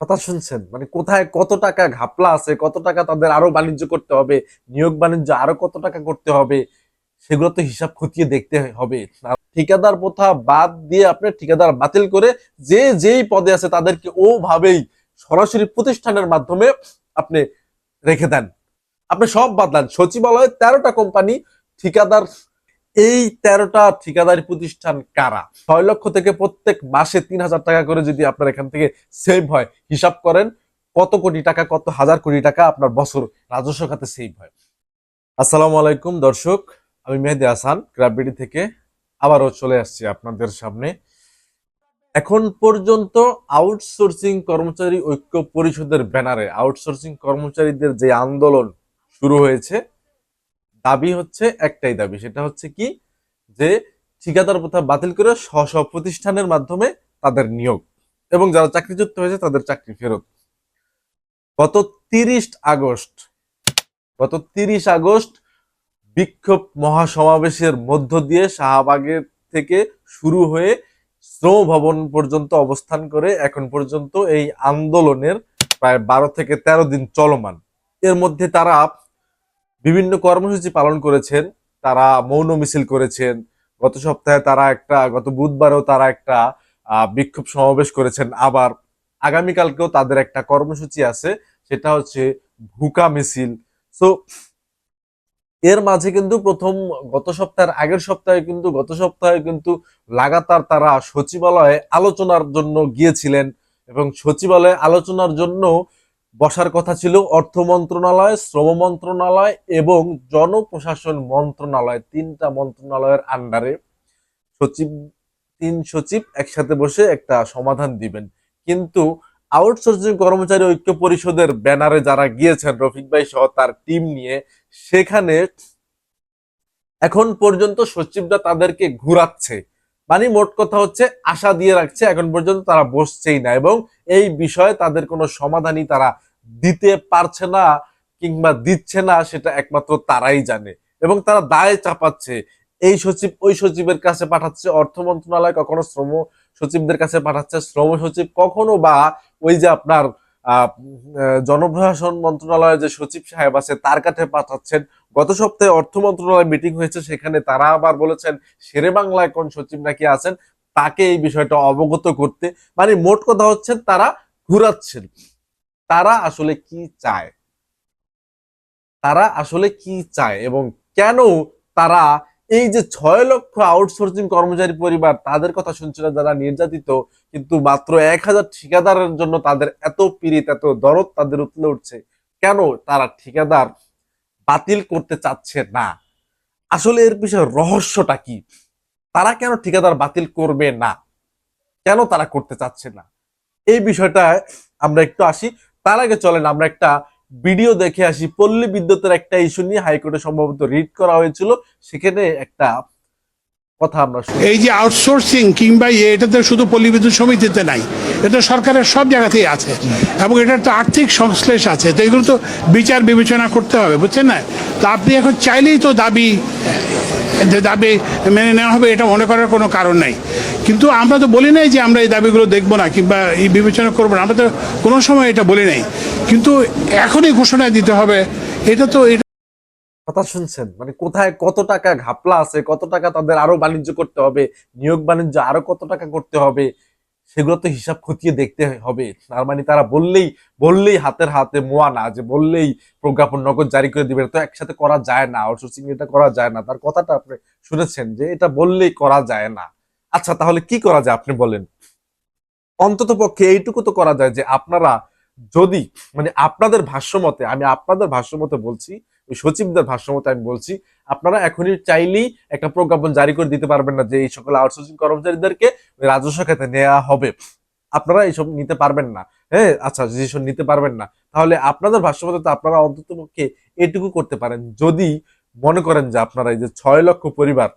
কথা শুনছেন? মানে কোথায় কত টাকা ঘাপলা আছে, কত টাকা তাদের আরও বাণিজ্য করতে হবে, নিয়োগ বাণিজ্য আরও কত টাকা করতে হবে, সেগুলো তো হিসাব খতিয়ে দেখতে হবে। ঠিকাদার প্রথা বাদ দিয়ে আপনি ঠিকাদার বাতিল করে যে যেই পদে আছে তাদেরকে ওভাবেই সরাসরি প্রতিষ্ঠানের মাধ্যমে আপনি রেখে দেন। আপনি সব বাদলান সচিবালয়ে তেরোটা কোম্পানি ঠিকাদার এই তেরোটা ঠিকাদারি প্রতিষ্ঠান কারা? ছয় লক্ষ থেকে প্রত্যেক মাসে তিন হাজার টাকা করে যদি আপনার এখান থেকে সেভ হয়, হিসাব করেন, কত কোটি টাকা, কত হাজার কোটি টাকা আপনার বছর রাজস্ব খাতে সেভ হয়। আসসালামু আলাইকুম দর্শক, আমি মেহেদি হাসান গ্রাবিডি থেকে আবারও চলে আসছি আপনাদের সামনে। এখন পর্যন্ত আউটসোর্সিং কর্মচারী ঐক্য পরিষদের ব্যানারে আউটসোর্সিং কর্মচারীদের যে আন্দোলন শুরু হয়েছে দাবি হচ্ছে একটাই দাবি, সেটা হচ্ছে কি? যে ঠিকাদার প্রথা বাতিল করে স্ব প্রতিষ্ঠানের মাধ্যমে তাদের নিয়োগ এবং যারা চাকরিযুক্ত হয়েছে তাদের চাকরি ফেরত। গত তিরিশ আগস্ট, গত তিরিশ আগস্ট বিক্ষোভ মহাসমাবেশের মধ্য দিয়ে শাহবাগের থেকে শুরু হয়ে শ্রম ভবন পর্যন্ত অবস্থান করে এখন পর্যন্ত এই আন্দোলনের প্রায় বারো থেকে তেরো দিন চলমান। এর মধ্যে তারা বিভিন্ন কর্মসূচি পালন করেছেন। তারা মৌন মিছিল করেছেন। গত সপ্তাহে তারা একটা, গত বুধবারেও তারা একটা বিক্ষোভ সমাবেশ করেছেন। আবার আগামীকালকেও তাদের একটা কর্মসূচি আছে, সেটা হচ্ছে ভুকা মিছিল। সো এর মাঝে কিন্তু প্রথম গত সপ্তাহের আগের সপ্তাহে কিন্তু, গত সপ্তাহে কিন্তু লাগাতার তারা সচিবালয়ে আলোচনার জন্য গিয়েছিলেন এবং সচিবালয়ে আলোচনার জন্য বসার কথা ছিল অর্থ মন্ত্রণালয়, শ্রম মন্ত্রণালয় এবং জনপ্রশাসন মন্ত্রণালয়, তিনটা মন্ত্রণালয়ের আন্ডারে। সচিব, তিন সচিব একসাথে বসে একটা সমাধান দিবেন। কিন্তু আউটসোর্সিং কর্মচারী ঐক্য পরিষদের ব্যানারে যারা গিয়েছেন রফিক ভাই সহ তার টিম নিয়ে, সেখানে এখন পর্যন্ত সচিবরা তাদেরকে ঘুরাচ্ছে। মানে মোট কথা হচ্ছে আশা দিয়ে রাখছে, এখন পর্যন্ত তারা বসছেই না এবং এই বিষয়ে তাদের কোনো সমাধানই তারা দিতে পারছে না কিংবা দিচ্ছে না সেটা একমাত্র তারাই জানে এবং তারা দায় চাপাচ্ছে। এই সচিব ওই সচিবের কাছে পাঠাচ্ছে অর্থ মন্ত্রণালয়, কখনো শ্রম সচিবদের কাছে পাঠাচ্ছে শ্রম সচিব, কখনো বা ওই যে আপনার জনপ্রশাসন মন্ত্রণালয়ের যে সচিব সাহেব আছে তার কাছে পাঠাচ্ছেন। গত সপ্তাহে অর্থ মন্ত্রণালয় মিটিং হয়েছে, সেখানে তারা আবার বলেছেন, শেরে বাংলায় কোন সচিব নাকি আছেন? তাকে এই বিষয়টা অবগত করতে মানে মোট কথা হচ্ছে তারা ঘুরাচ্ছেন। তারা আসলে কি চায়? তারা আসলে কি চায় এবং কেন তারা এই যে ছয় লক্ষ আউটসোর্সিং কর্মচারী পরিবার তাদের কথা শুনছিল যারা নির্যাতিত, কিন্তু মাত্র এক হাজার ঠিকাদারের জন্য তাদের এত পীড়িত, এত দরদ তাদের উতলে উঠছে, কেন তারা ঠিকাদার বাতিল করতে চাচ্ছে না? আসলে এর পিছনে রহস্যটা কি? তারা কেন ঠিকাদার বাতিল করবে না? কেন তারা করতে চাচ্ছে না? এই বিষয়টা আমরা একটু আসি। তার আগে চলেন আমরা একটা ভিডিও দেখে আসি। পল্লী বিদ্যুতের একটা ইস্যু নিয়ে হাইকোর্টে সম্ভবত রিড করা হয়েছিল। সেখানে একটা কথা আমরা এই যে আউটসোর্সিং কিংবা ইয়ে, এটা তো শুধু পল্লী বিদ্যুৎ সমিতিতে নাই এটা সরকারের সব জায়গাতেই আছে এবং এটার তো আর্থিক সংশ্লেষ আছে। তো এগুলো তো বিচার বিবেচনা করতে হবে বুঝছেন না? তো আপনি এখন চাইলেই তো দাবি দাবি মেনে নেওয়া হবে, এটা মনে করার কোনো কারণ নাই। কিন্তু আমরা তো বলি নাই যে আমরা এই দাবিগুলো দেখব না কিংবা এই বিবেচনা করব না। আমরা তো কোনো সময় এটা বলি নাই। কিন্তু এখনই ঘোষণা দিতে হবে। এটা তো এটা কথা শুনছেন? মানে কোথায় কত টাকা ঘাপলা আছে, কত টাকা তাদের আরও বাণিজ্য করতে হবে, নিয়োগ বাণিজ্য আরও কত টাকা করতে হবে সেগুলো তো হিসাব খতিয়ে দেখতে হবে। তার মানে তারা বললেই বললেই হাতের হাতে মোয়া না, যে বললেই প্রজ্ঞাপন নগদ জারি করে দিবে তো একসাথে করা যায় না, আউটসোর্সিং এটা করা যায় না। তার কথাটা আপনি শুনেছেন যে এটা বললেই করা যায় না। আচ্ছা তাহলে কি করা যায় আপনি বলেন? অন্তত পক্ষে এইটুকু তো করা যায় যে আপনারা যদি মানে আপনাদের ভাষ্যমতে, আমি আপনাদের ভাষ্যমতে বলছি, ওই সচিবদের ভাষ্যমতে আমি বলছি আপনারা এখনই চাইলেই একটা প্রজ্ঞাপন জারি করে দিতে পারবেন না যে এই সকল আউটসোর্সিং কর্মচারীদেরকে রাজস্ব খাতে নেওয়া হবে। আপনারা এইসব নিতে পারবেন না। হ্যাঁ আচ্ছা যেসব নিতে পারবেন না, তাহলে আপনাদের ভাষ্যমতে তো আপনারা অন্তত পক্ষে এটুকু করতে পারেন। যদি মনে করেন যে আপনারা এই যে ছয় লক্ষ পরিবার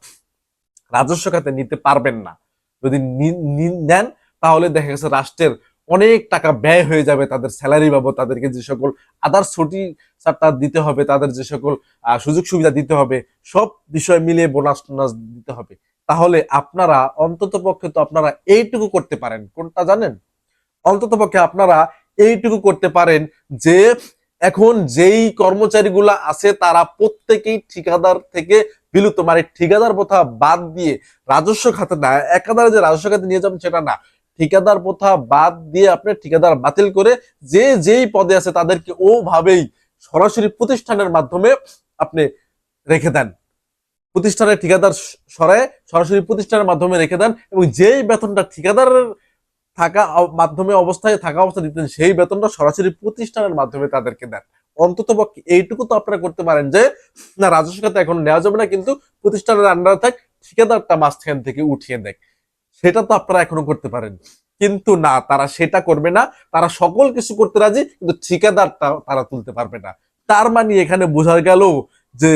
রাজস্ব খাতে নিতে পারবেন না, যদি নেন, তাহলে দেখা গেছে রাষ্ট্রের অনেক টাকা ব্যয় হয়ে যাবে তাদের স্যালারি বাবদ, তাদেরকে যে সকল আদার ছুটি চারটা দিতে হবে, তাদের যে সকল সুযোগ সুবিধা দিতে হবে, সব বিষয় মিলিয়ে বোনাস টোনাস দিতে হবে। তাহলে আপনারা অন্তত পক্ষে তো আপনারা এইটুকু করতে পারেন। কোনটা জানেন? অন্তত পক্ষে আপনারা এইটুকু করতে পারেন যে এখন যেই কর্মচারীগুলা আছে তারা প্রত্যেকেই ঠিকাদার থেকে বিলুপ্ত। মানে ঠিকাদার প্রথা বাদ দিয়ে রাজস্ব খাতে না, একাধারে যে রাজস্ব খাতে নিয়ে যাবেন সেটা না। ঠিকাদার প্রথা বাদ দিয়ে আপনি ঠিকাদার বাতিল করে যে যেই পদে আছে তাদেরকে ওভাবেই সরাসরি প্রতিষ্ঠানের মাধ্যমে আপনি রেখে দেন। প্রতিষ্ঠানের ঠিকাদার সরায় সরাসরি প্রতিষ্ঠানের মাধ্যমে রেখে দেন এবং যেই বেতনটা ঠিকাদারের থাকা মাধ্যমে অবস্থায় থাকা অবস্থা দিতেন সেই বেতনটা সরাসরি প্রতিষ্ঠানের মাধ্যমে তাদেরকে দেন। অন্তত পক্ষে এইটুকু তো আপনারা করতে পারেন যে, না, রাজস্ব খাতে এখন নেওয়া যাবে না, কিন্তু প্রতিষ্ঠানের আন্ডারে থাক, ঠিকাদারটা মাঝখান থেকে উঠিয়ে দেয়। সেটা তো আপনারা এখনও করতে পারেন। কিন্তু না, তারা সেটা করবে না। তারা সকল কিছু করতে রাজি, কিন্তু ঠিকাদারটা তারা তুলতে পারবে না। তার মানে এখানে বোঝা গেল যে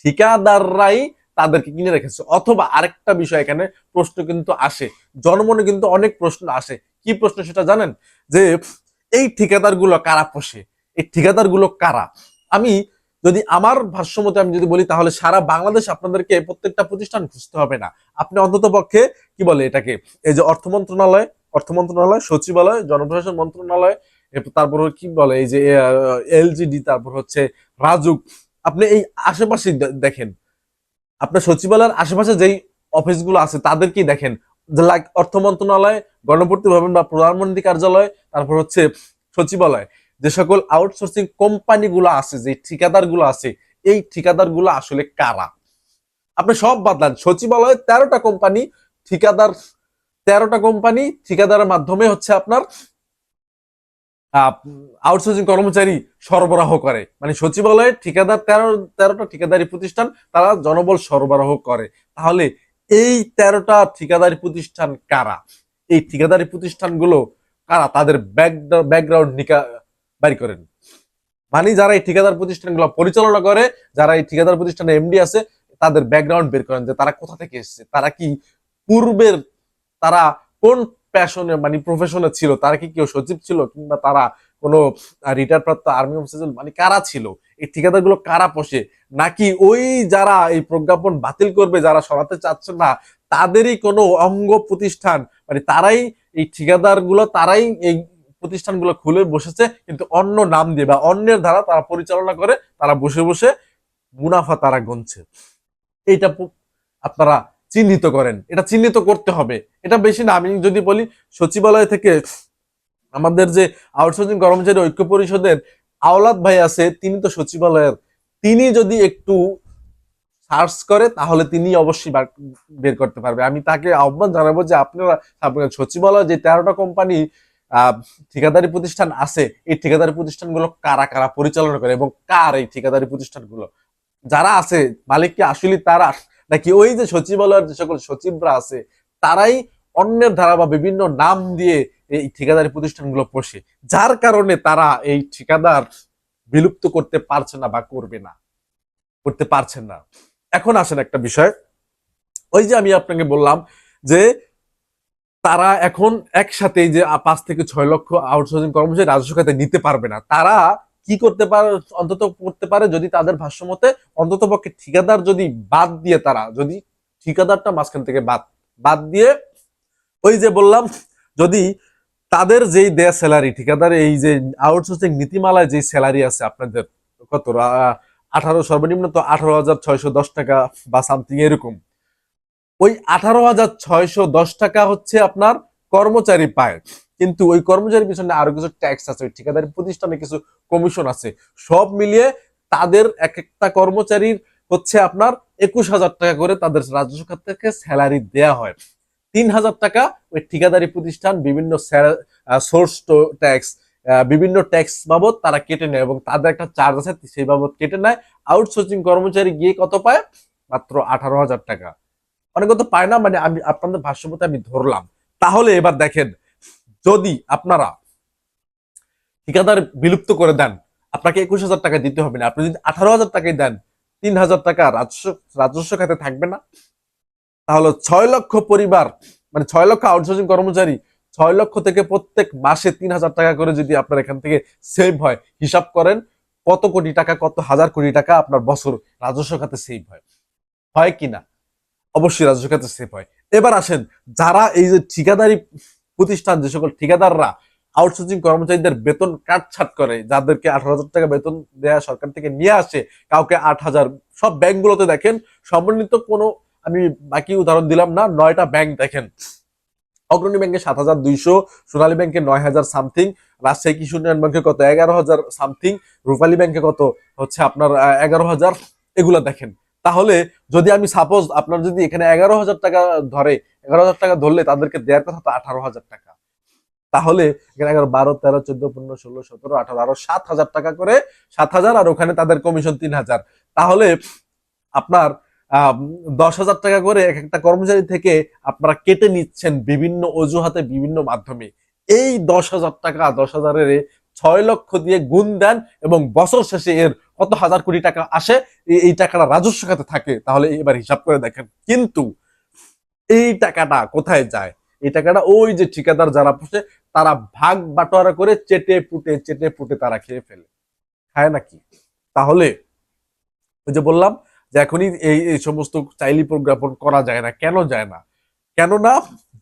ঠিকাদাররাই তাদেরকে কিনে রেখেছে। অথবা আরেকটা বিষয় এখানে প্রশ্ন কিন্তু আসে। জনমনে কিন্তু অনেক প্রশ্ন আসে। কি প্রশ্ন সেটা জানেন? যে এই ঠিকাদারগুলো কারা পোষে? এই ঠিকাদারগুলো কারা? আমি যদি আমার ভাষ্য মতে আমি যদি বলি, তাহলে সারা বাংলাদেশ আপনাদেরকে প্রত্যেকটা প্রতিষ্ঠান খুঁজতে হবে না। আপনি অন্তত পক্ষে কি বলে এটাকে? এই যে অর্থ মন্ত্রণালয় অর্থ মন্ত্রণালয়, সচিবালয়, জনপ্রশাসন মন্ত্রণালয় তারপর কি বলে, এই যে এলজিডি তারপর হচ্ছে রাজুক। আপনি এই আশেপাশে দেখেন। আপনার সচিবালয়ের আশেপাশে যেই অফিসগুলো আছে, তাদেরকেই দেখেন। লাইক অর্থ মন্ত্রণালয়, গণপূর্তি ভবন বা প্রধানমন্ত্রী কার্যালয়, তারপর হচ্ছে সচিবালয়। যে সকল আউটসোর্সিং কোম্পানিগুলো আছে, যে ঠিকাদারগুলো আছে, এই ঠিকাদারগুলো আসলে কারা? আপনি সব বাদলান সচিবালয়ে তেরোটা কোম্পানি, ঠিকাদার তেরোটা কোম্পানি, ঠিকাদারের মাধ্যমে হচ্ছে আপনার আউটসোর্সিং কর্মচারী সরবরাহ করে। মানে সচিবালয়ে ঠিকাদার তেরো, তেরোটা ঠিকাদারি প্রতিষ্ঠান, তারা জনবল সরবরাহ করে। তাহলে এই তেরোটা ঠিকাদারি প্রতিষ্ঠান কারা? এই ঠিকাদারি প্রতিষ্ঠানগুলো কারা? তাদের ব্যাকগ্রাউন্ড বাড়ি করেন। মানে যারা এই ঠিকাদার প্রতিষ্ঠানগুলো পরিচালনা করে, যারা এই ঠিকাদার প্রতিষ্ঠানে এমডি আছে, তাদের ব্যাকগ্রাউন্ড বের করেন যে তারা কোথা থেকে এসেছে, তারা কি পূর্বের, তারা কোন প্যাশনে মানে প্রফেশনে ছিল, তারা কি কেউ সচিব ছিল কিংবা তারা কোনো রিটায়ার প্রাপ্ত আর্মি অফিসার মানে কারা ছিল, এই ঠিকাদারগুলো কারা পোষে, নাকি ওই যারা এই প্রজ্ঞাপন বাতিল করবে, যারা সরাতে চাচ্ছে না, তাদেরই কোনো অঙ্গ প্রতিষ্ঠান মানে তারাই এই ঠিকাদারগুলো তারাই এই প্রতিষ্ঠানগুলো খুলে বসেছে, কিন্তু অন্য নাম দিয়ে বা অন্যের দ্বারা তারা পরিচালনা করে, তারা বসে বসে মুনাফা তারা গুনছে। এইটা পু- আপনারা চিহ্নিত করেন। এটা চিহ্নিত করতে হবে। এটা বেশি না, আমি যদি বলি, সচিবালয় থেকে আমাদের যে আউটসোর্সিং কর্মচারী ঐক্য পরিষদের আওলাদ ভাই আছে, তিনি তো সচিবালয়ের। তিনি যদি একটু সার্চ করে, তাহলে তিনি অবশ্যই বার- করতে পারবে। আমি তাকে আহ্বান জানাব যে, আপনারা সচিবালয় যে তেরোটা কোম্পানি ঠিকাদারি প্রতিষ্ঠান আছে, এই ঠিকাদারি প্রতিষ্ঠানগুলো কারা কারা পরিচালনা করে এবং কার এই ঠিকাদারি প্রতিষ্ঠানগুলো? যারা আছে, মালিক কি আসলে তারা? নাকি ওই যে সচিবালয়ের যে সকল সচিবরা আছে, তারাই অন্যের ধারা বা বিভিন্ন নাম দিয়ে এই ঠিকাদারি প্রতিষ্ঠানগুলো পোষে? যার কারণে তারা এই ঠিকাদার বিলুপ্ত করতে পারছে না বা করবে না, করতে পারছেন না। এখন আসেন একটা বিষয়। ওই যে আমি আপনাকে বললাম যে তারা এখন একসাথে যে পাঁচ থেকে ছয় লক্ষ আউটসোর্সিং কর্মচারী রাজস্ব খাতে নিতে পারবে না। তারা কি করতে পারে, অন্তত করতে পারে যদি তাদের ভাষ্য মতে অন্তত পক্ষে ঠিকাদার যদি বাদ দিয়ে তারা, যদি ঠিকাদারটা মাঝখান থেকে বাদ বাদ দিয়ে ওই যে বললাম, যদি তাদের যেই দেয়া স্যালারি ঠিকাদার এই যে আউটসোর্সিং নীতিমালায় যে স্যালারি আছে আপনাদের, কত আঠারো সর্বনিম্ন তো আঠারো হাজার ছয়শো দশ টাকা বা সামথিং এরকম। ওই আঠারো হাজার ছয়শো দশ টাকা হচ্ছে আপনার কর্মচারী পায়। কিন্তু ওই কর্মচারীর পিছনে আরও কিছু ট্যাক্স আছে, ওই ঠিকাদারি প্রতিষ্ঠানে কিছু কমিশন আছে। সব মিলিয়ে তাদের এক একটা কর্মচারীর হচ্ছে আপনার একুশ হাজার টাকা করে তাদের রাজস্ব খাত থেকে স্যালারি দেয়া হয়। তিন হাজার টাকা ওই ঠিকাদারি প্রতিষ্ঠান বিভিন্ন সোর্স ট্যাক্স বিভিন্ন ট্যাক্স বাবদ তারা কেটে নেয় এবং তাদের একটা চার্জ আছে, সেই বাবদ কেটে নেয়। আউটসোর্সিং কর্মচারী গিয়ে কত পায়? মাত্র আঠারো হাজার টাকা। অনেকে তো পায় না মানে আমি, আপনাদের ভাষ্যমতে আমি ধরলাম। তাহলে এবার দেখেন, যদি আপনারা ঠিকাদার বিলুপ্ত করে দেন, আপনাকে একুশ হাজার টাকা দিতে হবে না। আপনি যদি আঠারো হাজার টাকাই দেন, তিন হাজার টাকা রাজস্ব রাজস্ব খাতে থাকবে না। তাহলে ছয় লক্ষ পরিবার মানে ছয় লক্ষ আউটসোর্সিং কর্মচারী, ছয় লক্ষ থেকে প্রত্যেক মাসে তিন হাজার টাকা করে যদি আপনার এখান থেকে সেভ হয়, হিসাব করেন, কত কোটি টাকা, কত হাজার কোটি টাকা আপনার বছর রাজস্ব খাতে সেভ হয়। হয় কিনা? অবশ্যই রাজস্ব খাতে সেভ হয়। এবার আসেন, যারা এই যে ঠিকাদারি প্রতিষ্ঠান, যে সকল ঠিকাদাররা আউটসোর্সিং কর্মচারীদের বেতন কাটছাট করে, যাদেরকে আঠারো হাজার টাকা বেতন দেয়া সরকার থেকে নিয়ে আসে, কাউকে আট হাজার, সব ব্যাংকগুলোতে দেখেন, সমন্বিত কোনো, আমি বাকি উদাহরণ দিলাম না, নয়টা ব্যাংক দেখেন। অগ্রণী ব্যাংকে সাত হাজার দুইশো, সোনালী ব্যাংকে নয় হাজার সামথিং রাজশাহী কৃষি উন্নয়ন ব্যাংকে কত এগারো হাজার সামথিং রূপালী ব্যাংকে কত হচ্ছে আপনার, এগারো হাজার, এগুলো দেখেন। তাহলে যদি আমি সাপোজ আপনার যদি এখানে এগারো হাজার টাকা ধরে, এগারো হাজার টাকা ধরলে তাদেরকে দেওয়ার কথা তো আঠারো হাজার টাকা। তাহলে এখানে এগারো, বারো, তেরো, চোদ্দ, পনেরো, ষোলো, সতেরো, আঠারো, আরও সাত হাজার টাকা করে, সাত হাজার আর ওখানে তাদের কমিশন তিন হাজার। তাহলে আপনার দশ হাজার টাকা করে এক একটা কর্মচারী থেকে আপনারা কেটে নিচ্ছেন বিভিন্ন অজুহাতে বিভিন্ন মাধ্যমে। এই দশ হাজার টাকা, দশ হাজারের ছয় লক্ষ দিয়ে গুণ দেন এবং বছর শেষে এর কত হাজার কোটি টাকা আসে এই টাকাটা রাজস্ব খাতে থাকে, তাহলে এবার হিসাব করে দেখেন। কিন্তু এই টাকাটা কোথায় যায়? এই টাকাটা ওই যে ঠিকাদার যারা পোষে, তারা ভাগ বাটোয়ারা করে চেটে পুটে চেটে পুটে তারা খেয়ে ফেলে। খায় নাকি? তাহলে ওই যে বললাম যে এখনই এই এই সমস্ত চাইলি প্রজ্ঞাপন করা যায় না। কেন যায় না? কেননা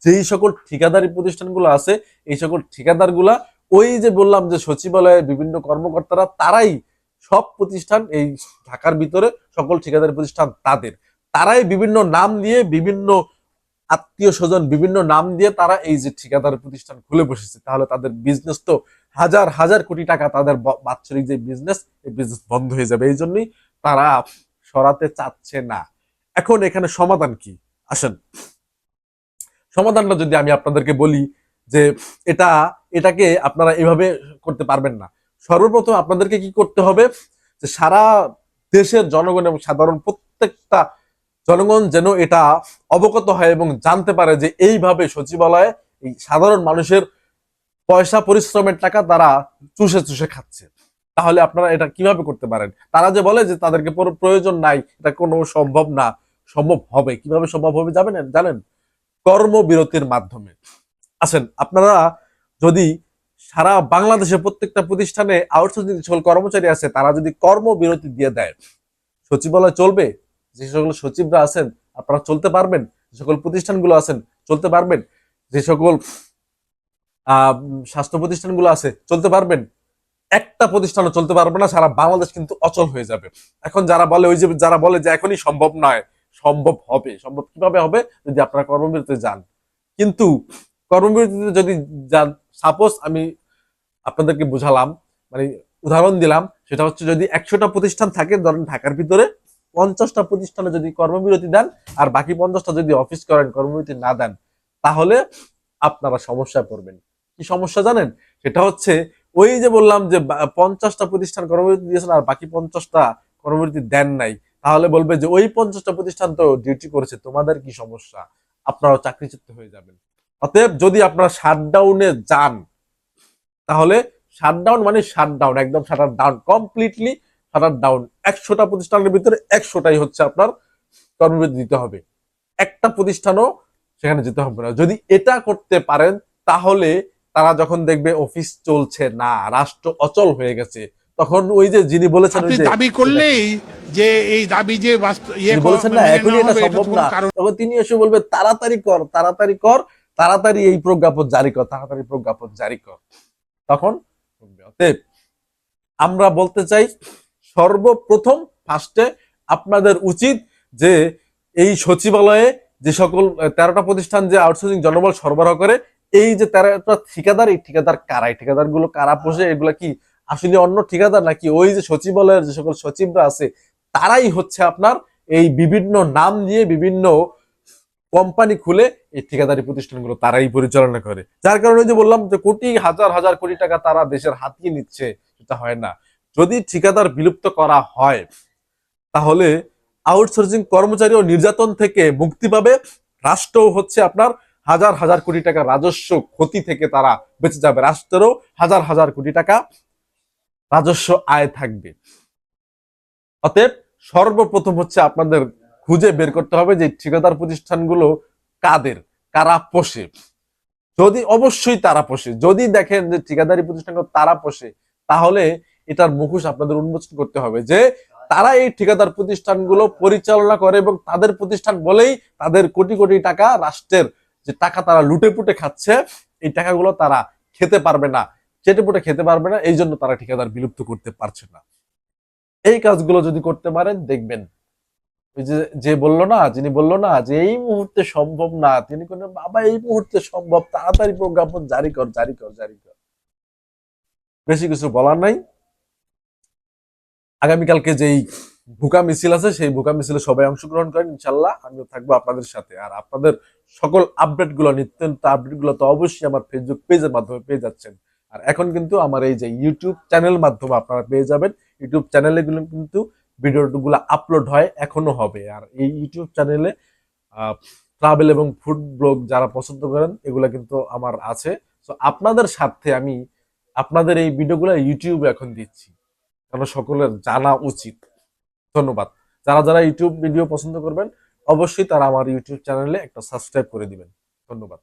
যেই সকল ঠিকাদারি প্রতিষ্ঠানগুলো আছে, এই সকল ঠিকাদারগুলা ওই যে বললাম যে সচিবালয়ে বিভিন্ন কর্মকর্তারা, তারাই সব প্রতিষ্ঠান এই ঢাকার ভিতরে, সকল ঠিকাদারি প্রতিষ্ঠান তাদের। তারাই বিভিন্ন নাম দিয়ে বিভিন্ন আত্মীয় স্বজন বিভিন্ন নাম দিয়ে তারা এই যে ঠিকাদার প্রতিষ্ঠান খুলে বসেছে। তাহলে তাদের বিজনেস তো হাজার হাজার কোটি টাকা তাদের বাৎসরিক যে বিজনেস এই বিজনেস বন্ধ হয়ে যাবে। এই জন্যই তারা সরাতে চাচ্ছে না। এখন এখানে সমাধান কি? আসেন। সমাধানটা যদি আমি আপনাদেরকে বলি যে এটা, এটাকে আপনারা এভাবে করতে পারবেন না। সর্বপ্রথম আপনাদেরকে কি করতে হবে যে সারা দেশের জনগণ এবং সাধারণ প্রত্যেকটা জনগণ যেন এটা অবগত হয় এবং জানতে পারে যে এইভাবে সচিবালয়ে এই সাধারণ মানুষের পয়সা, পরিশ্রমের টাকা তারা চুষে চুষে খাচ্ছে। তাহলে আপনারা এটা কীভাবে করতে পারেন? তারা যে বলে যে তাদেরকে পুরো, প্রয়োজন নাই, এটা কোনো সম্ভব না। সম্ভব হবে। কীভাবে সম্ভব হবে যাবেন জানেন? কর্মবিরতির মাধ্যমে। আসেন আপনারা যদি সারা বাংলাদেশের প্রত্যেকটা প্রতিষ্ঠানে আউটসোর্সিং সকল কর্মচারী আছে, তারা যদি কর্মবিরতি দিয়ে দেয়, সচিবালয় চলবে, যে সকল সচিবরা আছেন, আপনারা চলতে পারবেন, যে সকল প্রতিষ্ঠানগুলো আছেন, চলতে পারবেন, যে সকল স্বাস্থ্য প্রতিষ্ঠানগুলো আছে, চলতে পারবেন। একটা প্রতিষ্ঠানও চলতে পারবে না, সারা বাংলাদেশ কিন্তু অচল হয়ে যাবে। এখন যারা বলে ওই যে, যারা বলে যে এখনই সম্ভব নয়, সম্ভব হবে, সম্ভব কীভাবে হবে? যদি আপনারা কর্মবিরতিতে যান। কিন্তু কর্মবিরতিতে যদি সাপোজ আমি আপনাদেরকে বুঝালাম মানে উদাহরণ দিলাম, সেটা হচ্ছে যদি একশোটা প্রতিষ্ঠান থাকে, ধরেন ঢাকার ভিতরে পঞ্চাশটা প্রতিষ্ঠানে যদি কর্মবিরতি দেন আর বাকি পঞ্চাশটা যদি অফিস করেন, কর্মবিরতি না দেন, তাহলে আপনারা সমস্যায় পড়বেন। কি সমস্যা জানেন? সেটা হচ্ছে ওই যে বললাম যে পঞ্চাশটা প্রতিষ্ঠান কর্মবিরতি দিয়েছেন আর বাকি পঞ্চাশটা কর্মবিরতি দেন নাই, তাহলে বলবে যে ওই পঞ্চাশটা প্রতিষ্ঠান তো ডিউটি করেছে, তোমাদের কি সমস্যা? আপনারাও চাকরিচ্যুত হয়ে যাবেন। অতএব যদি আপনারা শাটডাউনে যান তাহলে শাটডাউন মানে শাটডাউন একদম shutter down completely shutter down একশোটা প্রতিষ্ঠানের ভিতরে একশোটাই হচ্ছে আপনার কর্মবিরতি দিতে হবে। একটা প্রতিষ্ঠানও সেখানে যেতে হবে না। যদি এটা করতে পারেন তাহলে তারা যখন দেখবে অফিস চলছে না রাষ্ট্র অচল হয়ে গেছে তখন ওই যে যিনি বলেছেন দাবি করলেই যে এই দাবি যে ইয়ে বলেছেন না মেনে এখনই এটা সম্ভব না। তখন তিনি এসে বলবে তাড়াতাড়ি কর তাড়াতাড়ি কর তাড়াতাড়ি এই প্রজ্ঞাপন জারি কর, তাড়াতাড়ি প্রজ্ঞাপন জারি কর। তখন আমরা বলতে চাই, সর্বপ্রথম ফার্স্টে আপনাদের উচিত যে এই সচিবালয়ে যে সকল তেরোটা প্রতিষ্ঠান যে আউটসোর্সিং জনবল সরবরাহ করে, এই যে তেরোটা ঠিকাদার, এই ঠিকাদার কারা? এই ঠিকাদারগুলো কারা পোষে? এগুলা কি আসলে অন্য ঠিকাদার নাকি ওই যে সচিবালয়ের যে সকল সচিবরা আছে, তারাই হচ্ছে আপনার এই বিভিন্ন নাম দিয়ে বিভিন্ন কোম্পানি খুলে এই ঠিকাদারি প্রতিষ্ঠানগুলো তারাই পরিচালনা করে। যার কারণে যে বললাম যে কোটি, হাজার হাজার কোটি টাকা তারা দেশের হাতিয়ে নিচ্ছে, সেটা হয় না। যদি ঠিকাদার বিলুপ্ত করা হয়, তাহলে আউটসোর্সিং কর্মচারী ও নির্যাতন থেকে মুক্তি পাবে। রাষ্ট্র হচ্ছে আপনার হাজার হাজার কোটি টাকা রাজস্ব ক্ষতি থেকে তারা বেঁচে যাবে। রাষ্ট্রেরও হাজার হাজার কোটি টাকা রাজস্ব আয় থাকবে। অতএব সর্বপ্রথম হচ্ছে আপনাদের খুঁজে বের করতে হবে যে ঠিকাদার প্রতিষ্ঠানগুলো কাদের, কারা পোষে। যদি অবশ্যই তারা পোষে, যদি দেখেন যে ঠিকাদারি প্রতিষ্ঠানগুলো তারা পোষে, তাহলে এটার মুখোশ আপনাদের উন্মোচন করতে হবে যে তারা এই ঠিকাদার প্রতিষ্ঠানগুলো পরিচালনা করে এবং তাদের প্রতিষ্ঠান বলেই তাদের কোটি কোটি টাকা রাষ্ট্রের যে টাকা তারা লুটে পুটে খাচ্ছে, এই টাকাগুলো তারা খেতে পারবে না। চেটে পুটে খেতে পারবে না, এই জন্য তারা ঠিকাদার বিলুপ্ত করতে পারছে না। এই কাজগুলো যদি করতে পারেন, দেখবেন ওই যে বলল না, যিনি বলল না যে এই মুহূর্তে সম্ভব না, তিনি কোনো বাবা, এই মুহূর্তে সম্ভব, তাড়াতাড়ি প্রজ্ঞাপন জারি কর জারি কর জারি কর। বেশি কিছু বলার নাই। আগামীকালকে যেই ভুকা মিছিল আছে, সেই ভুকা মিছিলে সবাই অংশগ্রহণ করেন ইনশাল্লাহ আমিও থাকব আপনাদের সাথে। আর আপনাদের সকল আপডেটগুলো নিত্য আপডেটগুলো তো অবশ্যই আমার ফেসবুক পেজের মাধ্যমে পেয়ে যাচ্ছেন। আর এখন কিন্তু আমার এই যে ইউটিউব চ্যানেল মাধ্যমে আপনারা পেয়ে যাবেন। ইউটিউব চ্যানেলে কিন্তু ভিডিওগুলো আপলোড হয়, এখনও হবে। আর এই ইউটিউব চ্যানেলে ট্রাভেল এবং ফুড ব্লগ যারা পছন্দ করেন, এগুলো কিন্তু আমার আছে। তো আপনাদের সাথে আমি আপনাদের এই ভিডিওগুলো ইউটিউবে এখন দিচ্ছি। কারণ সকলের জানা উচিত। ধন্যবাদ। যারা যারা ইউটিউব ভিডিও পছন্দ করবেন, অবশ্যই তারা আমার ইউটিউব চ্যানেলে একটা সাবস্ক্রাইব করে দিবেন। ধন্যবাদ।